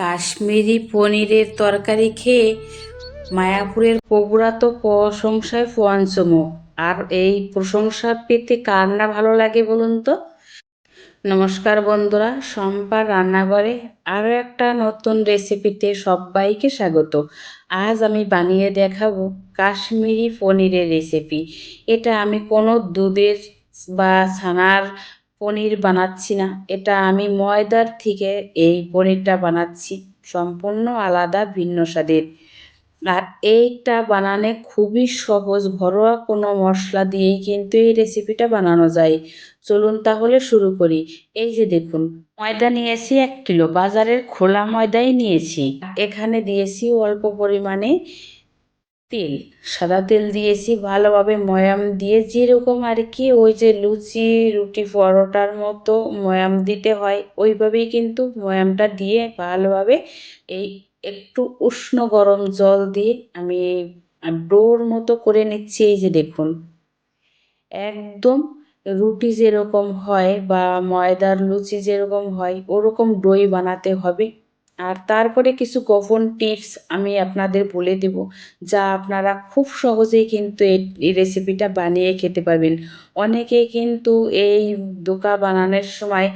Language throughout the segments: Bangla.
কাশ্মীরি পনিরের তরকারি খেয়ে মায়াপুরের পগুড়া তো প্রশংসায় পঞ্চমুখ আর এই প্রশংসা পেতে কার না ভালো লাগে বলুন তো? নমস্কার বন্ধুরা সম্পার রান্নাঘরে আরও একটা নতুন রেসিপিতে সবাইকে স্বাগত। আজ আমি বানিয়ে দেখাবো কাশ্মীরি পনিরের রেসিপি। এটা আমি কোনো দুধের বা ছানার পনির বানাচ্ছি না। এটা আমি ময়দার থেকে এই পনিরটা বানাচ্ছি। সম্পূর্ণ আলাদা, ভিন্ন স্বাদের। আর এইটা বানানো খুবই সহজ, ঘরোয়া কোনো মশলা দিয়েই কিন্তু এই রেসিপিটা বানানো যায়। চলুন তাহলে শুরু করি। এই যে দেখুন, ময়দা নিয়েছি এক কিলো, বাজারের খোলা ময়দাই নিয়েছি। এখানে দিয়েছি অল্প পরিমাণে তেল, সাদা তেল দিয়েছি, ভালোভাবে ময়াম দিয়ে যেরকম আর কি, ওই যে লুচি, রুটি, পরোটার মতো ময়াম দিতে হয়, ওইভাবেই কিন্তু ময়ামটা দিয়ে ভালোভাবে এই একটু উষ্ণ গরম জল দিয়ে আমি ডোর মতো করে নিচ্ছি, এই যে দেখুন। একদম রুটি যেরকম হয় বা ময়দার লুচি যেরকম হয়, ওরকম দই বানাতে হবে। আর তারপরে কিছু গোপন টিপস আমি আপনাদের বলে দেব, যা আপনারা খুব সহজেই কিন্তু এই রেসিপিটা বানিয়ে খেতে পারবেন। অনেকেই কিন্তু এই দোকা বানানোর সময়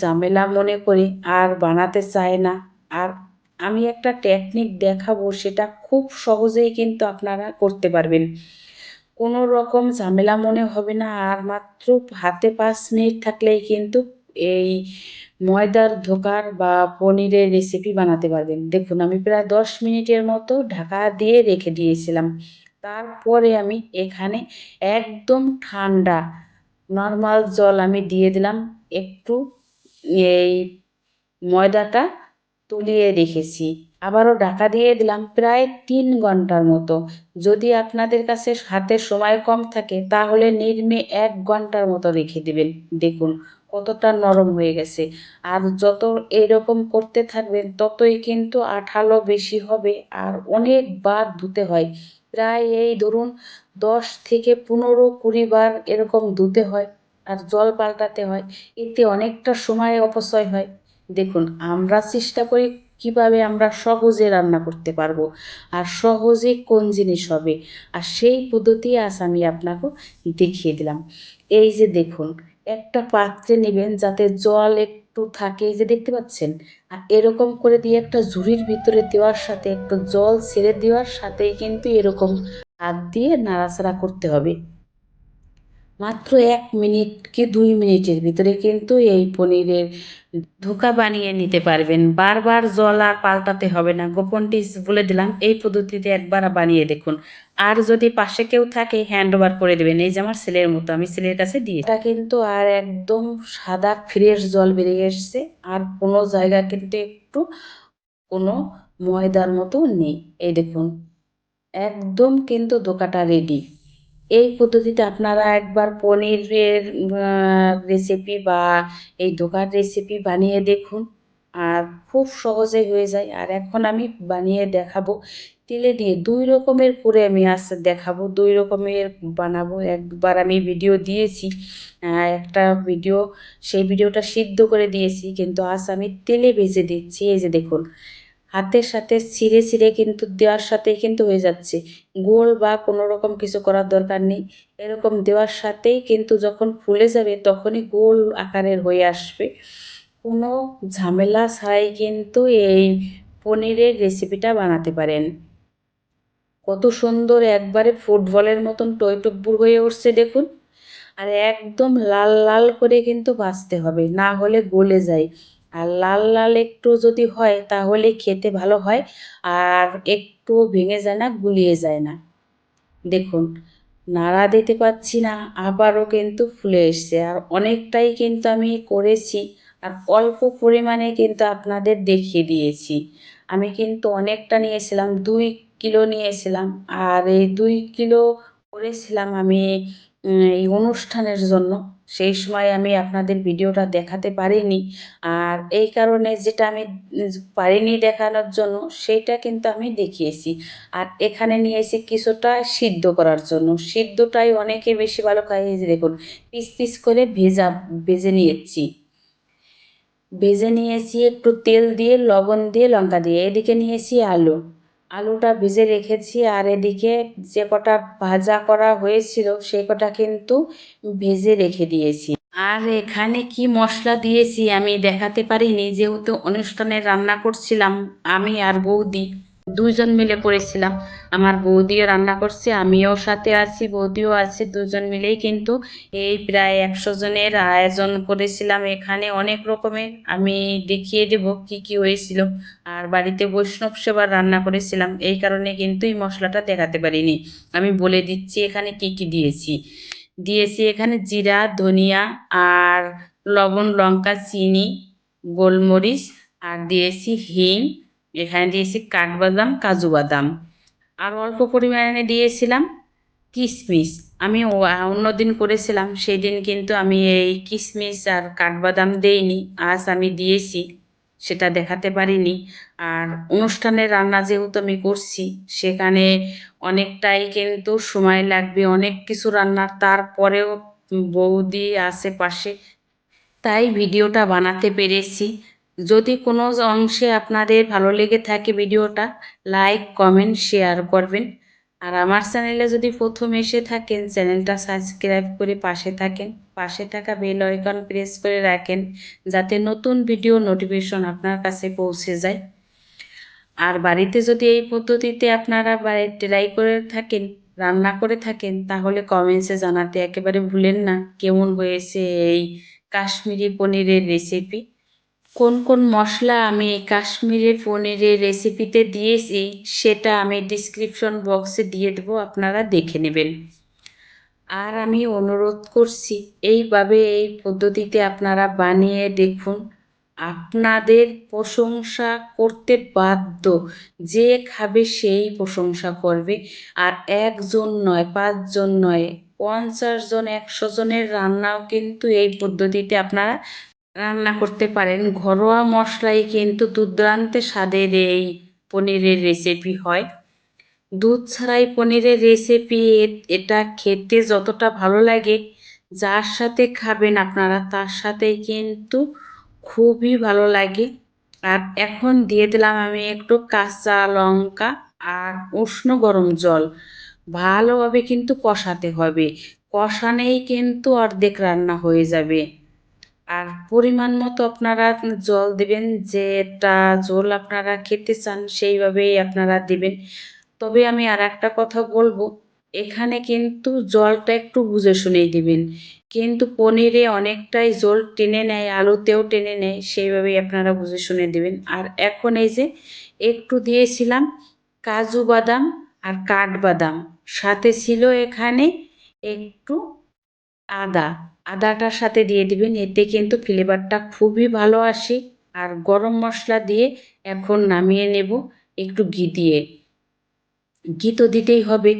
ঝামেলা মনে করে আর বানাতে চায় না। আর আমি একটা টেকনিক দেখাবো, সেটা খুব সহজেই কিন্তু আপনারা করতে পারবেন। কোনো রকম ঝামেলা মনে হবে না, আর মাত্র হাতে পাঁচ মিনিট থাকলেই কিন্তু এই ময়দার ধোকার বা পনিরের রেসিপি বানাতে পারবেন। দেখুন, আমি প্রায় দশ মিনিটের মতো ঢাকা দিয়ে রেখে দিয়েছিলাম। তারপরে আমি এখানে একদম ঠান্ডা নর্মাল জল আমি দিয়ে দিলাম। একটু এই ময়দাটা তুলিয়ে রেখেছি। আবারও ঢাকা দিয়ে দিলাম প্রায় তিন ঘণ্টার মতো। যদি আপনাদের কাছে হাতে সময় কম থাকে, তাহলে নির্মে এক ঘণ্টার মতো রেখে দেবেন। দেখুন কতটা নরম হয়ে গেছে। আর যত এরকম করতে থাকবেন, ততই কিন্তু আঠালো বেশি হবে আর অনেকবার ধুতে হয়। প্রায় এই ধরুন দশ থেকে পনেরো কুড়ি বার এরকম ধুতে হয় আর জল পাল্টাতে হয়। এতে অনেকটা সময় অপচয় হয়। দেখুন, আমরা চেষ্টা করি কীভাবে আমরা সহজে রান্না করতে পারব আর সহজে কোন জিনিস হবে। আর সেই পদ্ধতি আজ আমি আপনাকে দেখিয়ে দিলাম। এই যে দেখুন একটা পাত্রে নেবেন যাতে জল একটু থাকে, এই যে দেখতে পাচ্ছেন? আর এরকম করে দিয়ে একটা ঝুড়ির ভিতরে দেওয়ার সাথে, একটু জল ছেড়ে দেওয়ার সাথেই কিন্তু এরকম হাত দিয়ে নাড়াচাড়া করতে হবে। মাত্র এক মিনিট কি দুই মিনিটের ভিতরে কিন্তু এই পনিরের ধোকা বানিয়ে নিতে পারবেন। বারবার জল আর পাল্টাতে হবে না। গোপন টিপস বলে দিলাম, এই পদ্ধতিতে একবার বানিয়ে দেখুন। আর যদি পাশে কেউ থাকে হ্যান্ড ওভার করে দেবেন। এই যে আমার ছেলের মতো, আমি ছেলের কাছে দিই। এটা কিন্তু আর একদম সাদা ফ্রেশ জল বেরিয়ে এসছে। আর কোনো জায়গা কিন্তু একটু কোনো ময়দার মতো নেই। এই দেখুন, একদম কিন্তু দোকাটা রেডি এই পদ্ধতিতে আপনারা একবার পনিরের রেসিপি বা এই ধোকার রেসিপি বানিয়ে দেখুন। আর খুব সহজে হয়ে যায়। আর এখন আমি বানিয়ে দেখাবো। তেলে দিয়ে দুই রকমের করে আমি আজ দেখাবো। দুই রকমের বানাবো। একবার আমি ভিডিও দিয়েছি। একটা ভিডিও সেই ভিডিওটা সিদ্ধ করে দিয়েছি। কিন্তু আজ আমি তেলে ভেজে দিচ্ছি। এই যে দেখুন হাতের সাথে ছিঁড়ে ছিঁড়ে কিন্তু দেওয়ার সাথেই কিন্তু হয়ে যাচ্ছে। গোল বা কোনো রকম কিছু করার দরকার নেই। এরকম দেওয়ার সাথেই কিন্তু যখন ফুলে যাবে তখনই গোল আকারের হয়ে আসবে। কোনো ঝামেলা ছাড়াই কিন্তু এই পনিরের রেসিপিটা বানাতে পারেন। কত সুন্দর একবারে ফুটবলের মতন টইটব্বুর হয়ে উঠছে দেখুন। আর একদম লাল লাল করে কিন্তু ভাজতে হবে, না হলে গলে যায়। আর লাল লাল একটু যদি হয় তাহলে খেতে ভালো হয়, আর একটু ভেঙে যায় না, গুলিয়ে যায় না। দেখুন, নাড়া দিতে পারছি না, আবারও কিন্তু ফুলে এসছে। আর অনেকটাই কিন্তু আমি করেছি, আর অল্প পরিমাণে কিন্তু আপনাদের দেখিয়ে দিয়েছি। আমি কিন্তু অনেকটা নিয়েছিলাম, দুই কিলো নিয়েছিলাম, আর এই দুই কিলো করেছিলাম আমি এই অনুষ্ঠানের জন্য। সেই সময় আমি আপনাদের ভিডিওটা দেখাতে পারিনি। আর এই কারণে যেটা আমি পারিনি দেখানোর জন্য, সেইটা কিন্তু আমি দেখিয়েছি। আর এখানে নিয়েছি কিছুটা সিদ্ধ করার জন্য। সিদ্ধটাই অনেকে বেশি ভালো খায়। দেখুন, পিস পিস করে ভেজা, ভেজে নিয়েছি। ভেজে নিয়েছি একটু তেল দিয়ে, লবণ দিয়ে, লঙ্কা দিয়ে। এদিকে নিয়েছি আলু। আলুটা ভেজে রেখেছি আর এদিকে যে কটা ভাজা করা হয়েছিল সে কটা কিন্তু ভেজে রেখে দিয়েছি। আর এখানে কি মশলা দিয়েছি আমি দেখাতে পারিনি, যেহেতু অনুষ্ঠানে রান্না করছিলাম আমি আর বৌদি। দুজন মিলে করেছিলাম। আমার বৌদিও রান্না করছে, আমিও সাথে আছি, বৌদিও আছে দুজন মিলেই কিন্তু এই প্রায় একশো জনের আয়োজন করেছিলাম এখানে অনেক রকমের। আমি দেখিয়ে দেব কি কি হয়েছিল। আর বাড়িতে বৈষ্ণব সেবার রান্না করেছিলাম, এই কারণে কিন্তু এই মশলাটা দেখাতে পারিনি। আমি বলে দিচ্ছি এখানে কি কি দিয়েছি। দিয়েছি এখানে জিরা, ধনিয়া আর লবণ, লঙ্কা, চিনি, গোলমরিচ, আর দিয়েছি হিং এখানে দিয়েছি কাঠবাদাম, কাজু বাদাম। আর অল্প পরিমাণে দিয়েছিলাম কিশমিশ আমি অন্য দিন করেছিলাম সেই দিন কিন্তু আমি এই কিশমিশ আর কাঠবাদাম দেইনি। আজ আমি দিয়েছি, সেটা দেখাতে পারিনি। আর অনুষ্ঠানের রান্না যেহেতু আমি করছি, সেখানে অনেকটাই কিন্তু সময় লাগবে, অনেক কিছু রান্নার। তারপরেও বৌদি আশেপাশে, তাই ভিডিওটা বানাতে পেরেছি। যদি কোনো অংশে আপনাদের ভালো লেগে থাকে ভিডিওটা লাইক কমেন্ট শেয়ার করবেন। আর আমার চ্যানেলে যদি প্রথম এসে থাকেন, চ্যানেলটা সাবস্ক্রাইব করে পাশে থাকেন। পাশে থাকা বেল আইকন প্রেস করে রাখেন, যাতে নতুন ভিডিও নোটিফিকেশন আপনার কাছে পৌঁছে যায়। আর বাড়িতে যদি এই পদ্ধতিতে আপনারা ট্রাই করে থাকেন, রান্না করে থাকেন, তাহলে কমেন্টসে জানাতে একেবারে ভুলেন না, কেমন হয়েছে এই কাশ্মীরি পনিরের রেসিপি কোন কোন মশলা আমি কাশ্মীরি পনিরের রেসিপিতে দিয়েছি, সেটা আমি ডিসক্রিপশন বক্সে দিয়ে দেবো, আপনারা দেখে নেবেন। আর আমি অনুরোধ করছি, এইভাবে এই পদ্ধতিতে আপনারা বানিয়ে দেখুন। আপনাদের প্রশংসা করতে বাধ্য, যে খাবে সেই প্রশংসা করবে। আর একজন নয়, পাঁচজন নয়, পঞ্চাশ জন, একশো জনের রান্নাও কিন্তু এই পদ্ধতিতে আপনারা রান্না করতে পারেন। ঘরোয়া মশলাই কিন্তু দুর্দান্ত স্বাদের এই পনিরের রেসিপি হয়। দুধ ছাড়াই পনিরের রেসিপি এটা খেতে যতটা ভালো লাগে, যার সাথে খাবেন আপনারা, তার সাথেই কিন্তু খুবই ভালো লাগে। আর এখন দিয়ে দিলাম আমি একটু কাঁচা লঙ্কা আর উষ্ণ গরম জল। ভালোভাবে কিন্তু কষাতে হবে। কষানেই কিন্তু অর্ধেক রান্না হয়ে যাবে। আর পরিমাণ মতো আপনারা জল দেবেন, যেটা জল আপনারা খেতে চান সেইভাবেই আপনারা দেবেন। তবে আমি আর একটা কথা বলব, এখানে কিন্তু জলটা একটু বুঝে শুনেই দিবেন। কিন্তু পনিরে অনেকটাই জল টেনে নেয়, আলুতেও টেনে নেয়, সেইভাবেই আপনারা বুঝে শুনে দেবেন। আর এখন এই যে একটু দিয়েছিলাম কাজু বাদাম আর কাঠবাদাম, সাথে ছিল এখানে একটু আদা। আদাটার সাথে দিয়ে দিবেন, এতে কিন্তু ফ্লেভারটা খুবই ভালো আসে। আর গরম মশলা দিয়ে এখন নামিয়ে নেব, একটু ঘি দিয়ে। ঘি তো দিতেই হবে,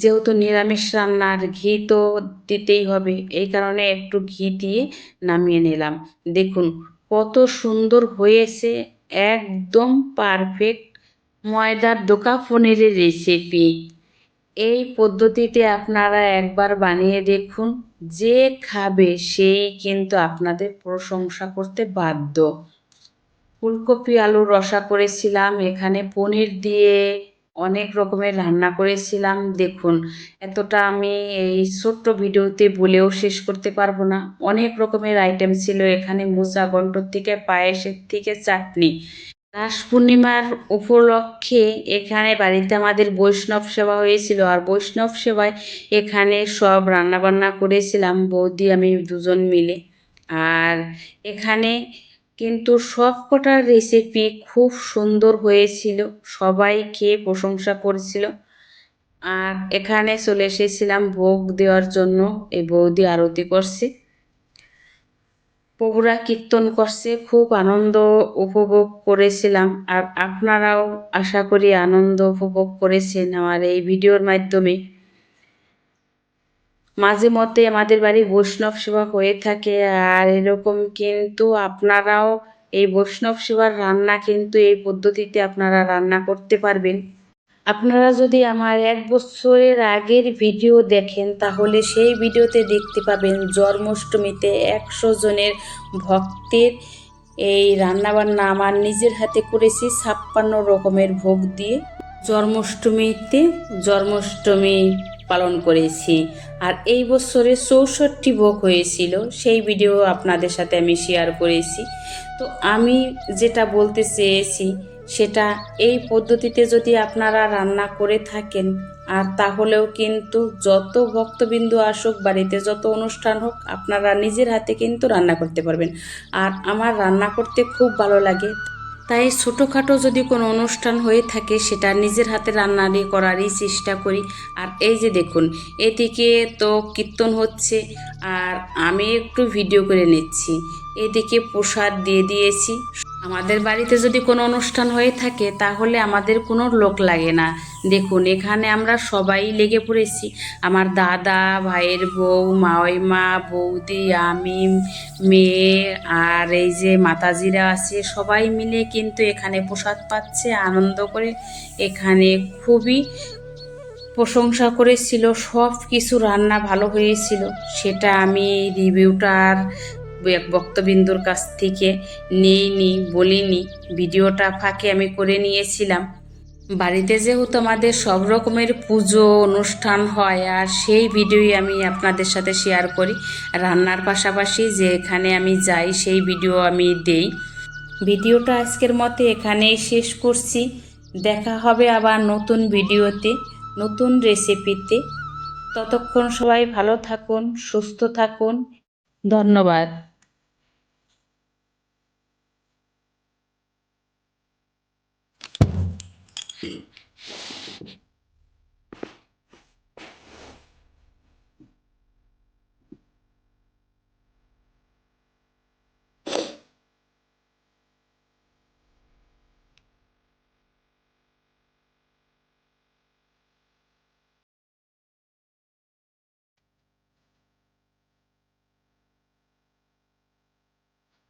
যেহেতু নিরামিষ রান্নার ঘি তো দিতেই হবে, এই কারণে একটু ঘি দিয়ে নামিয়ে নিলাম। দেখুন, কত সুন্দর হয়েছে, একদম পারফেক্ট ময়দার দোকা পনিরের রেসিপি এই পদ্ধতিতে আপনারা একবার বানিয়ে দেখুন, যে খাবে সেই কিন্তু আপনাদের প্রশংসা করতে বাধ্য। ফুলকপি আলুর রসা করেছিলাম, এখানে পনির দিয়ে অনেক রকমের রান্না করেছিলাম। দেখুন, এতটা আমি এই ছোট্ট ভিডিওতে বলেও শেষ করতে পারব না। অনেক রকমের আইটেম ছিল এখানে, মোচা, গন্ডর থেকে, পায়েসের থেকে, চাটনি। রাস পূর্ণিমার উপলক্ষে এখানে বাড়িতে আমাদের বৈষ্ণব সেবা হয়েছিল। আর বৈষ্ণব সেবায় এখানে সব রান্নাবান্না করেছিলাম, বৌদি, আমি দুজন মিলে। আর এখানে কিন্তু সব কটার রেসিপি খুব সুন্দর হয়েছিল, সবাই খেয়ে প্রশংসা করেছিল। আর এখানে চলে এসেছিলাম ভোগ দেওয়ার জন্য, এই বৌদি আরতি করছে। প্রভুরা কীর্তন করছে, খুব আনন্দ উপভোগ করেছিলাম। আর আপনারাও আশা করি আনন্দ উপভোগ করেছেন আমার এই ভিডিওর মাধ্যমে। মাঝে মধ্যে আমাদের বাড়ি বৈষ্ণব সেবা হয়ে থাকে আর এরকম কিন্তু আপনারাও এই বৈষ্ণব সেবার রান্না কিন্তু এই পদ্ধতিতে আপনারা রান্না করতে পারবেন। আপনারা যদি আমার এক বছরের আগের ভিডিও দেখেন, তাহলে সেই ভিডিওতে দেখতে পাবেন জন্মাষ্টমীতে একশো জনের ভক্তের এই রান্নাবান্না আমার নিজের হাতে করেছি, ছাপ্পান্ন রকমের ভোগ দিয়ে জন্মাষ্টমীতে জন্মাষ্টমী পালন করেছি। আর এই বছরে চৌষট্টি ভোগ হয়েছিল, সেই ভিডিও আপনাদের সাথে আমি শেয়ার করেছি। তো আমি যেটা বলতে চেয়েছি সেটা এই পদ্ধতিতে যদি আপনারা রান্না করে থাকেন, আর তাহলেও কিন্তু যত ভক্তবিন্দু আসুক, বাড়িতে যত অনুষ্ঠান হোক, আপনারা নিজের হাতে কিন্তু রান্না করতে পারবেন। আর আমার রান্না করতে খুব ভালো লাগে। তাই ছোটোখাটো যদি কোনো অনুষ্ঠান হয়ে থাকে, সেটা নিজের হাতে রান্নারই করারই চেষ্টা করি। আর এই যে দেখুন, এদিকে তো কীর্তন হচ্ছে, আর আমি একটু ভিডিও করে নিচ্ছি। এদিকে প্রসাদ দিয়ে দিয়েছি। আমাদের বাড়িতে যদি কোনো অনুষ্ঠান হয়ে থাকে, তাহলে আমাদের কোনো লোক লাগে না। দেখুন, এখানে আমরা সবাই লেগে পড়েছি। আমার দাদা, ভাইয়ের বউ মাওইমা বৌদি, আমি, মেয়ে আর এই যে মাতাজিরা আছে, সবাই মিলে কিন্তু এখানে প্রসাদ পাচ্ছে, আনন্দ করে এখানে খুবই প্রশংসা করেছিল। সব কিছু রান্না ভালো হয়েছিল। সেটা আমি রিভিউটার বক্তবিন্দুর কাছ থেকে নিইনি বলিনি ভিডিওটা ফাঁকে আমি করে নিয়েছিলাম। বাড়িতে যেহেতু আমাদের সব রকমের পুজো, অনুষ্ঠান হয়, আর সেই ভিডিওই আমি আপনাদের সাথে শেয়ার করি। রান্নার পাশাপাশি যে এখানে আমি যাই, সেই ভিডিও আমি দেই। ভিডিওটা আজকের মতে এখানেই শেষ করছি। দেখা হবে আবার নতুন ভিডিওতে, নতুন রেসিপিতে ততক্ষণ সবাই ভালো থাকুন, সুস্থ থাকুন। ধন্যবাদ।